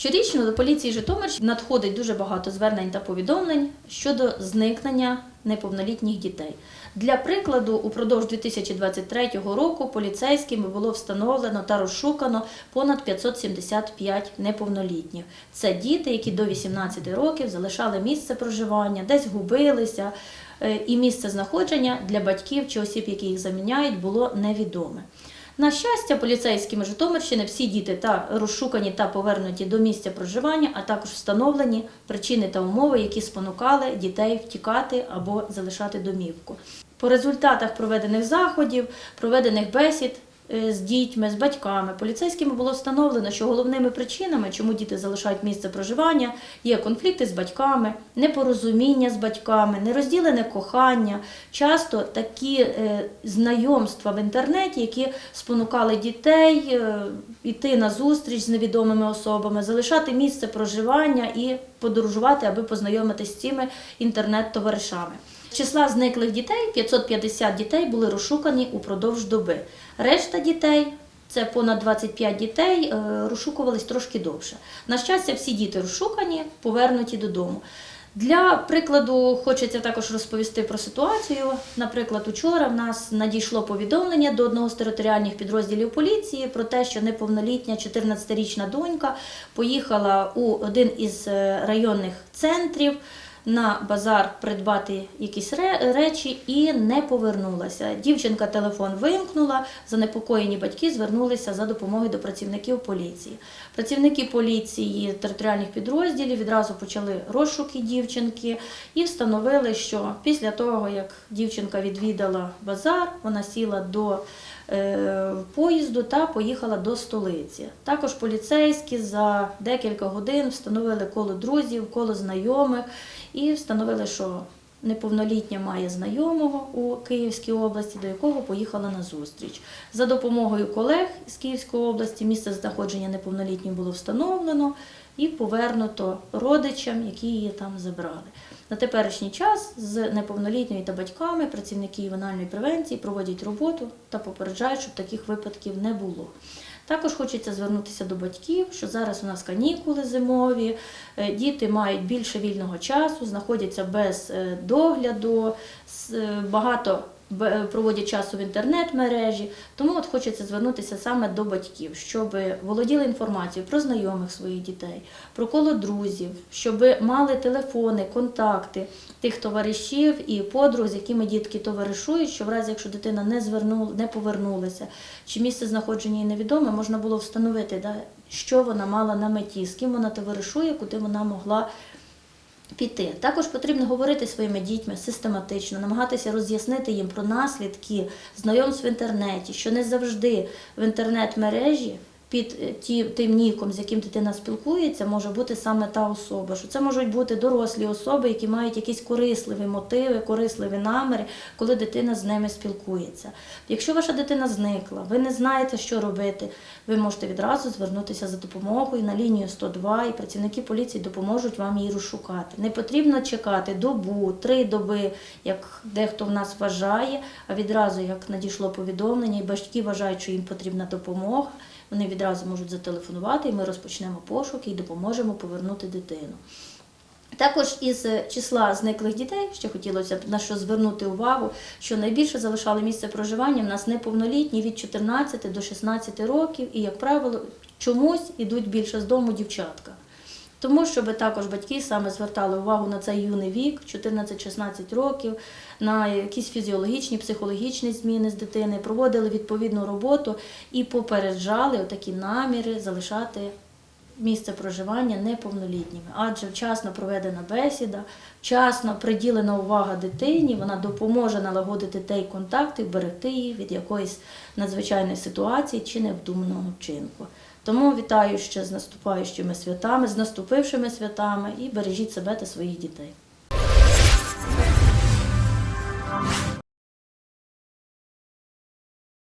Щорічно до поліції Житомирщини надходить дуже багато звернень та повідомлень щодо зникнення неповнолітніх дітей. Для прикладу, упродовж 2023 року поліцейськими було встановлено та розшукано понад 575 неповнолітніх. Це діти, які до 18 років залишали місце проживання, десь губилися, е, і місце знаходження для батьків чи осіб, які їх заміняють, було невідоме. На щастя, поліцейськими Житомирщини всі діти та розшукані та повернуті до місця проживання, а також встановлені причини та умови, які спонукали дітей втікати або залишати домівку. По результатах проведених заходів, проведених бесід з дітьми, з батьками, поліцейськими було встановлено, що головними причинами, чому діти залишають місце проживання, є конфлікти з батьками, непорозуміння з батьками, нерозділене кохання, часто такі е, знайомства в інтернеті, які спонукали дітей е, йти на зустріч з невідомими особами, залишати місце проживання і подорожувати, аби познайомитися з цими інтернет-товаришами. Числа зниклих дітей 550 дітей були розшукані упродовж доби. Решта дітей. Це понад 25 дітей е, розшукувались трошки довше. На щастя, всі діти розшукані, повернуті додому. Для прикладу, хочеться також розповісти про ситуацію. Наприклад, учора в нас надійшло повідомлення до одного з територіальних підрозділів поліції про те, що неповнолітня 14-річна донька поїхала у один із е, районних центрів на базар придбати якісь речі і не повернулася. Дівчинка телефон вимкнула, занепокоєні батьки звернулися за допомогою до працівників поліції. Працівники поліції територіальних підрозділів відразу почали розшуки дівчинки і встановили, що після того, як дівчинка відвідала базар, вона сіла до поїзду та поїхала до столиці. Також поліцейські за декілька годин встановили коло друзів, коло знайомих і встановили, що неповнолітня має знайомого у Київській області, до якого поїхала на зустріч. За допомогою колег з Київської області місце знаходження неповнолітньої було встановлено і повернуто родичам, які її там забрали. На теперішній час з неповнолітньою та батьками працівники ювенальної превенції проводять роботу та попереджають, щоб таких випадків не було. Також хочеться звернутися до батьків, що зараз у нас канікули зимові, е, діти мають більше вільного часу, знаходяться без е, догляду, е, багато проводять часу в інтернет-мережі. Тому от хочеться звернутися саме до батьків, щоб володіли інформацією про знайомих своїх дітей, про коло друзів, щоб мали телефони, контакти тих товаришів і подруг, з якими дітки товаришують, що в разі, якщо дитина не звернула, не повернулася, чи місце знаходження її невідоме, можна було встановити, що вона мала на меті, з ким вона товаришує, куди вона могла піти. Також потрібно говорити своїми дітьми систематично, намагатися роз'яснити їм про наслідки знайомств в інтернеті, що не завжди в інтернет-мережі під е, ті, тим ніком, з яким дитина спілкується, може бути саме та особа. Що це можуть бути дорослі особи, які мають якісь корисливі мотиви, корисливі наміри, коли дитина з ними спілкується. Якщо ваша дитина зникла, ви не знаєте, що робити, ви можете відразу звернутися за допомогою на лінію 102, і працівники поліції допоможуть вам її розшукати. Не потрібно чекати добу, три доби, як дехто в нас вважає, а відразу як надійшло повідомлення, і батьки вважають, що їм потрібна допомога. Вони відразу можуть зателефонувати, і ми розпочнемо пошуки і допоможемо повернути дитину. Також із е, числа зниклих дітей ще хотілося б на що звернути увагу, що найбільше залишали місце проживання в нас неповнолітні від 14 до 16 років, і, як правило, чомусь ідуть більше з дому дівчатка. Тому, щоб також батьки саме звертали увагу на цей юний вік, 14-16 років, на якісь фізіологічні, психологічні зміни з дитини, проводили відповідну роботу і попереджали такі наміри залишати місце проживання неповнолітніми. Адже вчасно проведена бесіда, вчасно приділена увага дитині, вона допоможе налагодити той контакт і вберегти її від якоїсь надзвичайної ситуації чи невдумного вчинку. Тому вітаю ще з наступаючими святами, з наступившими святами і бережіть себе та своїх дітей.